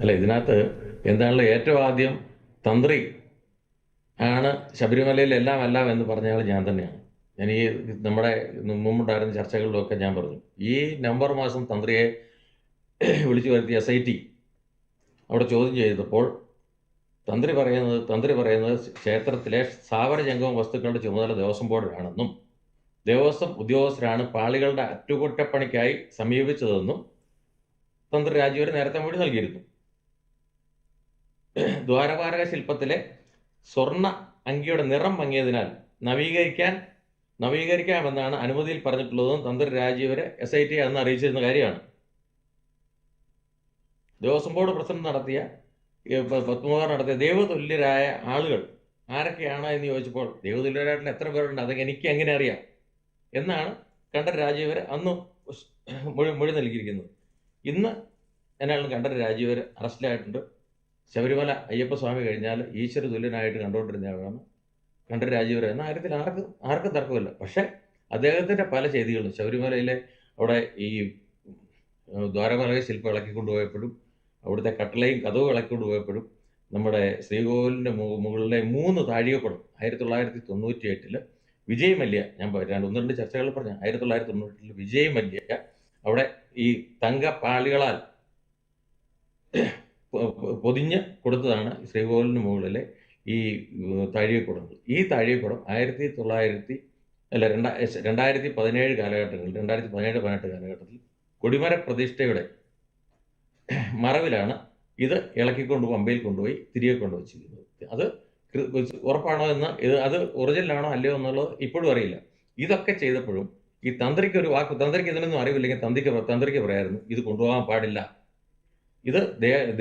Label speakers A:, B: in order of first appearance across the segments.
A: അല്ല ഇതിനകത്ത് എന്താണല്ലോ ഏറ്റവും ആദ്യം തന്ത്രി ആണ് ശബരിമലയിൽ എല്ലാം എല്ലാം എന്ന് പറഞ്ഞാൽ ഞാൻ തന്നെയാണ്. ഞാൻ ഈ നമ്മുടെ മുമ്പുണ്ടായിരുന്ന ചർച്ചകളിലൊക്കെ ഞാൻ പറഞ്ഞു. ഈ നവംബർ മാസം തന്ത്രിയെ വിളിച്ചു വരുത്തി എസ് ഐ ടി അവിടെ ചോദ്യം ചെയ്തപ്പോൾ തന്ത്രി പറയുന്നത് തന്ത്രി പറയുന്നത് ക്ഷേത്രത്തിലെ സ്ഥാപന ജംഗമ വസ്തുക്കളുടെ ചുമതല ദേവസ്വം ബോർഡിനാണെന്നും ദേവസ്വം ഉദ്യോഗസ്ഥരാണ് പാളികളുടെ അറ്റകുറ്റപ്പണിക്കായി സമീപിച്ചതെന്നും തന്ത്രി രാജീവര് നേരത്തെ മൊഴി നൽകിയിരുന്നു. ദ്വാരപാലക ശില്പത്തിലെ സ്വർണ അങ്കിയുടെ നിറം മങ്ങിയതിനാൽ നവീകരിക്കാൻ നവീകരിക്കാമെന്നാണ് അനുമതിയിൽ പറഞ്ഞിട്ടുള്ളതെന്നും തന്ത്രി രാജീവരെ എസ് ഐ ടി അന്ന് അറിയിച്ചിരുന്ന കാര്യമാണ്. ദേവസ്വം ബോർഡ് പ്രസിഡന്റ് നടത്തിയ പത്മകുമാർ നടത്തിയ ദൈവതുല്യരായ ആളുകൾ ആരൊക്കെയാണ് എന്ന് ചോദിച്ചപ്പോൾ ദൈവതുല്യരായിട്ടുള്ള എത്ര പേരുണ്ട്? അതൊക്കെ എനിക്ക് എങ്ങനെ അറിയാം? എന്നാണ് കണ്ഠർ രാജീവർ അന്ന് മൊഴി മൊഴി നൽകിയിരിക്കുന്നത്. ഇന്ന് എന്നാലും കണ്ഠർ രാജീവർ അറസ്റ്റിലായിട്ടുണ്ട്. ശബരിമല അയ്യപ്പസ്വാമി കഴിഞ്ഞാൽ ഈശ്വര തുല്യനായിട്ട് കണ്ടുകൊണ്ടിരുന്നയാളാണ് കണ്ടൊരു രാജീവരെ എന്ന കാര്യത്തിൽ ആർക്കും ആർക്കും തർക്കമില്ല. പക്ഷേ അദ്ദേഹത്തിന്റെ പല ചെയ്തികളും ശബരിമലയിലെ അവിടെ ഈ ദ്വാരപാലക ശില്പം ഇളക്കി പോയപ്പോഴും അവിടുത്തെ കട്ടളയും കഥവും ഇളക്കി പോയപ്പോഴും നമ്മുടെ ശ്രീകോവിലിന്റെ മുകളിലെ മൂന്ന് താഴികപ്പടം ആയിരത്തി തൊള്ളായിരത്തി തൊണ്ണൂറ്റി എട്ടിൽ വിജയ് മല്യ ഞാൻ പ- രണ്ട് ഒന്ന് രണ്ട് ചർച്ചകൾ പറഞ്ഞു ആയിരത്തി തൊള്ളായിരത്തി തൊണ്ണൂറ്റിൽ വിജയ് മല്യ അവിടെ ഈ തങ്ക പാളികളാൽ പൊ- പൊ- പൊതിഞ്ഞ് കൊടുത്തതാണ് ശ്രീകോവിലിന് മുകളിലെ ഈ താഴികക്കുടങ്ങൾ ഈ താഴികക്കുടം ആയിരത്തി തൊള്ളായിരത്തി അല്ല രണ്ടാ രണ്ടായിരത്തി പതിനേഴ് കാലഘട്ടങ്ങളിൽ രണ്ടായിരത്തി പതിനേഴ് പതിനെട്ട് കാലഘട്ടത്തിൽ കൊടിമര പ്രതിഷ്ഠയുടെ മറവിലാണ് ഇത് ഇളക്കിക്കൊണ്ട് പമ്പയിൽ കൊണ്ടുപോയി തിരികെ കൊണ്ടുവച്ചിരിക്കുന്നത് അത് ഉറപ്പാണോ എന്ന് ഇത് അത് ഒറിജിനലാണോ അല്ലയോ എന്നുള്ളത് ഇപ്പോഴും അറിയില്ല. ഇതൊക്കെ ചെയ്തപ്പോഴും ഈ തന്ത്രിക്ക് ഒരു വാക്ക് തന്ത്രിക്ക് ഇതിനൊന്നും അറിവില്ലെങ്കിൽ തന്ത്രിക്ക് തന്ത്രിക്ക് പറയായിരുന്നു ഇത് കൊണ്ടുപോകാൻ പാടില്ല. ഇത്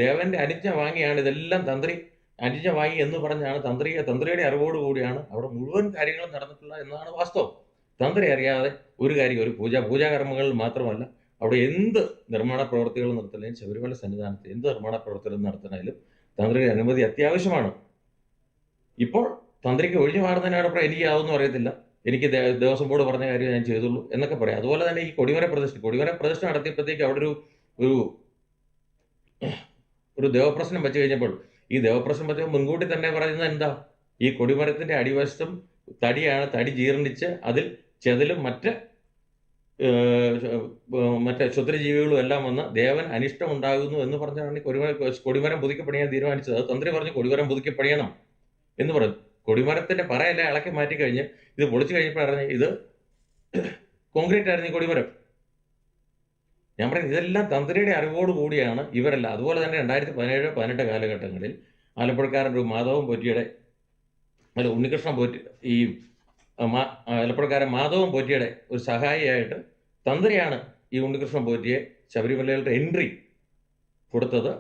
A: ദേവന്റെ അനുജ്ഞ വാങ്ങിയാണ് ഇതെല്ലാം തന്ത്രി അനുജ്ഞ വാങ്ങി എന്ന് പറഞ്ഞാണ് തന്ത്രി തന്ത്രിയുടെ അറിവോട് കൂടിയാണ് അവിടെ മുഴുവൻ കാര്യങ്ങളും നടന്നിട്ടുള്ളത് എന്നാണ് വാസ്തവം. തന്ത്രി അറിയാതെ ഒരു കാര്യം ഒരു പൂജ പൂജാകർമ്മങ്ങളിൽ മാത്രമല്ല അവിടെ എന്ത് നിർമ്മാണ പ്രവർത്തികൾ നടത്തണമെങ്കിലും ശബരിമല സന്നിധാനത്ത് എന്ത് നിർമ്മാണ പ്രവർത്തനം നടത്തണമെങ്കിലും തന്ത്രിയുടെ അനുമതി അത്യാവശ്യമാണ്. ഇപ്പോൾ തന്ത്രിക്ക് ഒഴിഞ്ഞു മാറുന്നതിനാണ് ഇപ്പോൾ എനിക്ക് യാതൊന്നും അറിയത്തില്ല. എനിക്ക് ദേവസ്വം ബോർഡ് പറഞ്ഞ കാര്യം ഞാൻ ചെയ്തുള്ളൂ എന്നൊക്കെ പറയാം. അതുപോലെ തന്നെ ഈ കൊടിമര പ്രതിഷ്ഠ കൊടിമര പ്രതിഷ്ഠ നടത്തിയപ്പോഴത്തേക്ക് അവിടെ ഒരു ഒരു ഒരു ദേവപ്രശ്നം വെച്ച് കഴിഞ്ഞപ്പോൾ ഈ ദേവപ്രശ്നം വെച്ച് മുൻകൂട്ടി തന്നെ പറയുന്നത് എന്താ? ഈ കൊടിമരത്തിന്റെ അടിവശത്തും തടിയാണ് തടി ജീർണിച്ച് അതിൽ ചെതലും മറ്റ് മറ്റേ ക്ഷുദ്രജീവികളും എല്ലാം വന്ന് ദേവൻ അനിഷ്ടം ഉണ്ടാകുന്നു എന്ന് പറഞ്ഞാണ് കൊടിമര കൊടിമരം പുതുക്കി പണിയാൻ തീരുമാനിച്ചത്. അത് തന്ത്രി പറഞ്ഞു കൊടിമരം പുതുക്കി പണിയണം എന്ന് പറഞ്ഞു. കൊടിമരത്തിന്റെ പറയല്ലേ ഇളക്കി മാറ്റി കഴിഞ്ഞ് ഇത് പൊളിച്ചു കഴിഞ്ഞപ്പോൾ അറിഞ്ഞ് ഇത് കോൺക്രീറ്റ് ആയിരുന്നു ഈ കൊടിമരം. ഞാൻ പറയുന്നത് ഇതെല്ലാം തന്ത്രിയുടെ അറിവോട് കൂടിയാണ് ഇവരെല്ലാം. അതുപോലെ തന്നെ രണ്ടായിരത്തി പതിനേഴ് പതിനെട്ട് കാലഘട്ടങ്ങളിൽ ഒരു മാധവൻ പൊറ്റിയുടെ അല്ല ഉണ്ണികൃഷ്ണൻ പോറ്റി ഈ ആലപ്പുഴക്കാരൻ മാധവൻ പോറ്റിയുടെ ഒരു സഹായിയായിട്ട് തന്ത്രിയാണ് ഈ ഉണ്ണികൃഷ്ണൻ പോറ്റിയെ ശബരിമലയുടെ എൻട്രി കൊടുത്തത്.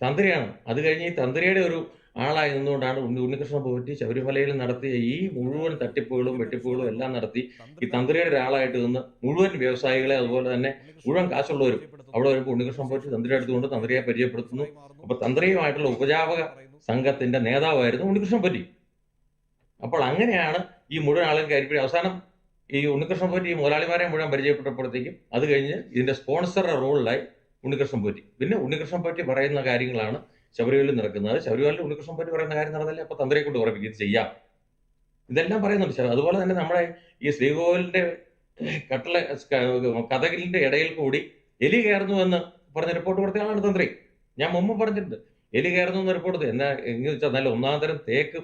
A: തന്ത്രിയാണ്. അത് കഴിഞ്ഞ് ഈ തന്ത്രിയുടെ ഒരു ആളായി നിന്നുകൊണ്ടാണ് ഉണ്ണി ഉണ്ണികൃഷ്ണൻ പോറ്റി ശബരിമലയിൽ നടത്തിയ ഈ മുഴുവൻ തട്ടിപ്പുകളും വെട്ടിപ്പുകളും എല്ലാം നടത്തി ഈ തന്ത്രിയുടെ ഒരാളായിട്ട് നിന്ന് മുഴുവൻ വ്യവസായികളെ അതുപോലെ തന്നെ മുഴുവൻ കാശുള്ളവരും അവിടെ വരുമ്പോൾ ഉണ്ണികൃഷ്ണൻ പോറ്റി തന്ത്രിയെ എടുത്തുകൊണ്ട് തന്ത്രിയെ പരിചയപ്പെടുത്തുന്നു. അപ്പൊ തന്ത്രിയുമായിട്ടുള്ള ഉപജാപക സംഘത്തിന്റെ നേതാവായിരുന്നു ഉണ്ണികൃഷ്ണൻ പോറ്റി. അപ്പോൾ അങ്ങനെയാണ് ഈ മുഴുവൻ ആളുകൾ കാര്യപ്പെടുക അവസാനം ഈ ഉണ്ണികൃഷ്ണൻ പോറ്റി ഈ മുതലാളിമാരെ മുഴുവൻ പരിചയപ്പെട്ടപ്പോഴത്തേക്കും അത് കഴിഞ്ഞ് ഇതിന്റെ സ്പോൺസറുടെ റോളിലായി ഉണ്ണികൃഷ്ണൻ പോറ്റി. പിന്നെ ഉണ്ണികൃഷ്ണൻ പോറ്റി പറയുന്ന കാര്യങ്ങളാണ് ശബരിമലയിൽ നടക്കുന്നത്. ശബരിമലയിൽ ഉണ്ണികൃഷ്ണൻ പറ്റി പറയുന്ന കാര്യം നടന്നില്ല? അപ്പൊ തന്ത്രിയെ കൊണ്ട് ഉറപ്പിക്കും. ഇത് ചെയ്യാം. ഇതെല്ലാം പറയുന്നുണ്ട്. അതുപോലെ തന്നെ നമ്മുടെ ഈ ശ്രീകോവിലിന്റെ കട്ടള കഥകളിന്റെ ഇടയിൽ കൂടി എലി കയറുന്നു എന്ന് പറഞ്ഞ റിപ്പോർട്ട് കൊടുത്ത ആളാണ് തന്ത്രി. ഞാൻ മുമ്പ് പറഞ്ഞിട്ടുണ്ട്. എലി കയറുന്നു എന്ന് റിപ്പോർട്ട്. എന്നാ എങ്ങനെ വെച്ചാൽ നല്ല ഒന്നാം തരം തേക്ക്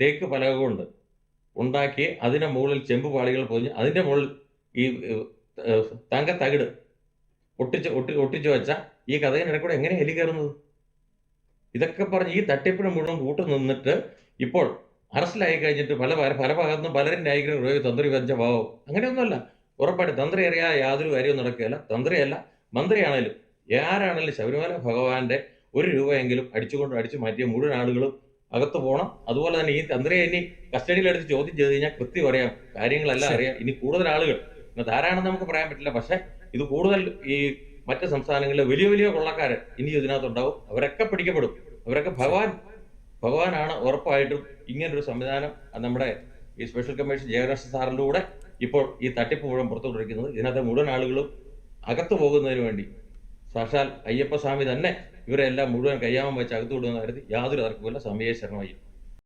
A: തേക്ക് പലക കൊണ്ട് ഉണ്ടാക്കി അതിന്റെ മുകളിൽ ചെമ്പ് പാളികൾ പൊതിഞ്ഞ് അതിന്റെ മുകളിൽ ഈ തങ്ക തകിട് ഒട്ടിച്ച് ഒട്ടി ഒട്ടിച്ചു വെച്ച ഈ കഥകിനിടെ കൂടെ എങ്ങനെ എലി കയറുന്നത്? ഇതൊക്കെ പറഞ്ഞ് ഈ തട്ടിപ്പിന് മുഴുവൻ കൂട്ടു നിന്നിട്ട് ഇപ്പോൾ അറസ്റ്റിലായി കഴിഞ്ഞിട്ട് പല പല ഭാഗത്തുനിന്നും പലരും ന്യായീകരണം തന്ത്രി വെച്ച ഭാവം അങ്ങനെയൊന്നുമല്ല. ഉറപ്പായിട്ട് തന്ത്രി അറിയാതെ യാതൊരു കാര്യവും നടക്കുകയില്ല. തന്ത്രിയല്ല മന്ത്രിയാണേലും ആരാണേലും ശബരിമല ഭഗവാന്റെ ഒരു രൂപയെങ്കിലും അടിച്ചുകൊണ്ട് അടിച്ചു മാറ്റിയ മുഴുവൻ ആളുകളും അകത്ത് പോകണം അതുപോലെ തന്നെ ഈ തന്ത്രിയെ ഇനി കസ്റ്റഡിയിലെടുത്ത് ചോദ്യം ചെയ്ത് കഴിഞ്ഞാൽ കൃത്യം അറിയാം. കാര്യങ്ങളെല്ലാം. അറിയാം. ഇനി കൂടുതൽ ആളുകൾ ഇന്നത്തെ ധാരാളം നമുക്ക് പറയാൻ പറ്റില്ല. പക്ഷെ ഇത് കൂടുതൽ ഈ മറ്റ് സംസ്ഥാനങ്ങളിലെ വലിയ വലിയ കൊള്ളക്കാര് ഇനി ഇതിനകത്തുണ്ടാവും. അവരൊക്കെ പിടിക്കപ്പെടും. അവരൊക്കെ ഭഗവാൻ ഭഗവാനാണ് ഉറപ്പായിട്ടും ഇങ്ങനൊരു സംവിധാനം നമ്മുടെ ഈ സ്പെഷ്യൽ കമ്മീഷൻ ജയകൃഷ്ണ സാറിലൂടെ ഇപ്പോൾ ഈ തട്ടിപ്പ് മുഴുവൻ പുറത്തുകൊണ്ടിരിക്കുന്നത് ഇതിനകത്തെ മുഴുവൻ ആളുകളും അകത്തു പോകുന്നതിന് വേണ്ടി. സാക്ഷാൽ അയ്യപ്പസ്വാമി തന്നെ ഇവരെല്ലാം മുഴുവൻ കയ്യാമം വെച്ച് അകത്തു വിടുമെന്ന കാര്യത്തിൽ യാതൊരു തർക്കവുമില്ല. സമയ ശരണമയ്യ